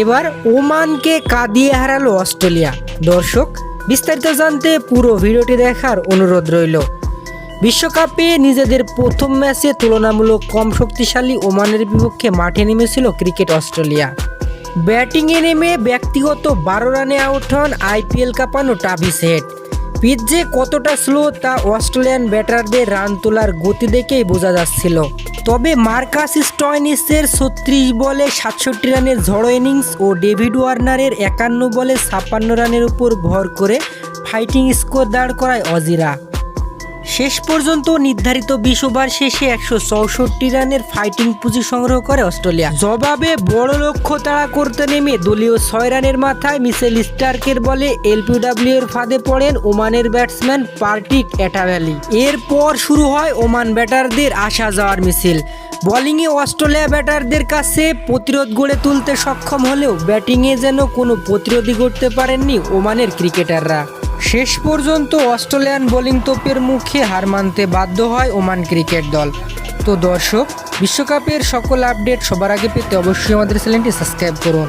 এবার ওমানকে কাঁদিয়ে হারালো অস্ট্রেলিয়া। দর্শক, বিস্তারিত জানতে পুরো ভিডিওটি দেখার অনুরোধ রইল। বিশ্বকাপে নিজেদের প্রথম ম্যাচে তুলনামূলক কম শক্তিশালী ওমানের বিপক্ষে মাঠে নেমেছিল ক্রিকেট অস্ট্রেলিয়া। ব্যাটিংয়ে নেমে ব্যক্তিগত বারো রানে আউট হন আইপিএল কাঁপানো টাভিস হেড। পিচ যে কতটা স্লো তা অস্ট্রেলিয়ান ব্যাটারদের রান তোলার গতি দেখেই বোঝা যাচ্ছিল। তবে মার্কাস স্টয়নিসের ছত্রিশ বলে সাতষট্টি রানের ঝড়ো ইনিংস ও ডেভিড ওয়ার্নারের একান্ন বলে ছাপ্পান্ন রানের উপর ভর করে ফাইটিং স্কোর দাঁড় করায় অজিরা। শেষ পর্যন্ত নির্ধারিত বিশ ওভার শেষে একশো চৌষট্টি রানের ফাইটিং পুঁজি সংগ্রহ করে অস্ট্রেলিয়া। জবাবে বড় লক্ষ্য তাড়া করতে নেমে দলীয় ছয় রানের মাথায় মিসেল স্টার্কের বলে এলপিডাব্লিউ এর ফাঁদে পড়েন ওমানের ব্যাটসম্যান পার্টিক অ্যাটাভ্যালি। এরপর শুরু হয় ওমান ব্যাটারদের আসা যাওয়ার মিছিল। বোলিংয়ে অস্ট্রেলিয়া ব্যাটারদের কাছে প্রতিরোধ গড়ে তুলতে সক্ষম হলেও ব্যাটিংয়ে যেন কোনো প্রতিরোধই করতে পারেননি ওমানের ক্রিকেটাররা। শেষ পর্যন্ত অস্ট্রেলিয়ান বোলিং তোপের মুখে হার মানতে বাধ্য হয় ওমান ক্রিকেট দল। তো দর্শক, বিশ্বকাপের সকল আপডেট সবার আগে পেতে অবশ্যই আমাদের চ্যানেলটি সাবস্ক্রাইব করুন।